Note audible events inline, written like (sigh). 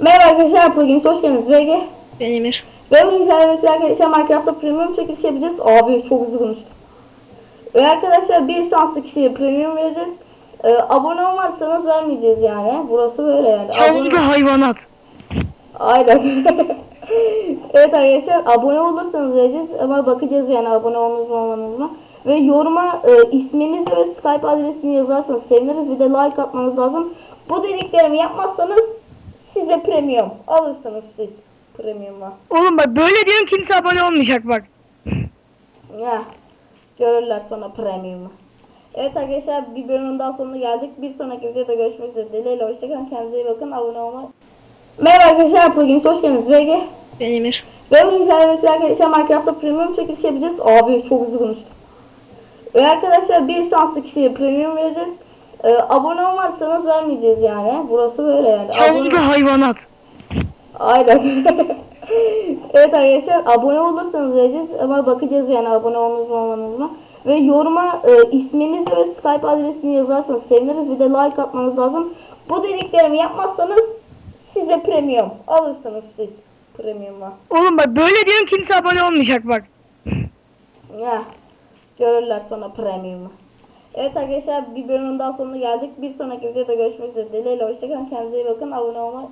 Merhaba arkadaşlar, bugün hoş geldiniz. BG. Ben Emir. Ve bugün sizlerle arkadaşlar Minecraft'ta premium çekiliş yapacağız. Abi çok hızlı konuştum. Ve arkadaşlar bir şanslı kişiye premium vereceğiz. Ee, abone olmazsanız vermeyeceğiz yani. Burası böyle yani. Çaldı Abone- hayvanat. Aynen. (laughs) evet arkadaşlar abone olursanız vereceğiz ama bakacağız yani abone olmanız mı olmanız mı. Ve yoruma e, isminizi ve Skype adresini yazarsanız seviniriz. Bir de like atmanız lazım. Bu dediklerimi yapmazsanız size premium alırsınız siz premium'a. Oğlum bak böyle diyorsun kimse abone olmayacak bak. Ya görürler sonra premium'u. Evet arkadaşlar bir bölümün daha sonuna geldik. Bir sonraki videoda görüşmek üzere. Dileğiyle hoşçakalın. Kendinize iyi bakın. Abone olmayı. Merhaba arkadaşlar. Bugün hoş geldiniz. BG. Ben Emir. Ve bugün sizlerle birlikte arkadaşlar Minecraft'ta premium çekiliş yapacağız. Abi çok hızlı konuştum. Ve arkadaşlar bir şanslı kişiye premium vereceğiz. Ee, abone olmazsanız vermeyeceğiz yani. Burası böyle yani. Çaldı Abone- hayvanat. Aynen. (laughs) evet arkadaşlar abone olursanız vereceğiz ama bakacağız yani abone olmanız mı olmanız mı. Ve yoruma e, isminizi ve Skype adresini yazarsanız seviniriz. Bir de like atmanız lazım. Bu dediklerimi yapmazsanız size premium alırsınız siz premium'a. Oğlum bak böyle diyorsun kimse abone olmayacak bak. Ya görürler sonra premium'u. Evet arkadaşlar bir bölümün daha sonuna geldik. Bir sonraki videoda görüşmek üzere. Dileğiyle hoşçakalın. Kendinize iyi bakın. Abone olmayı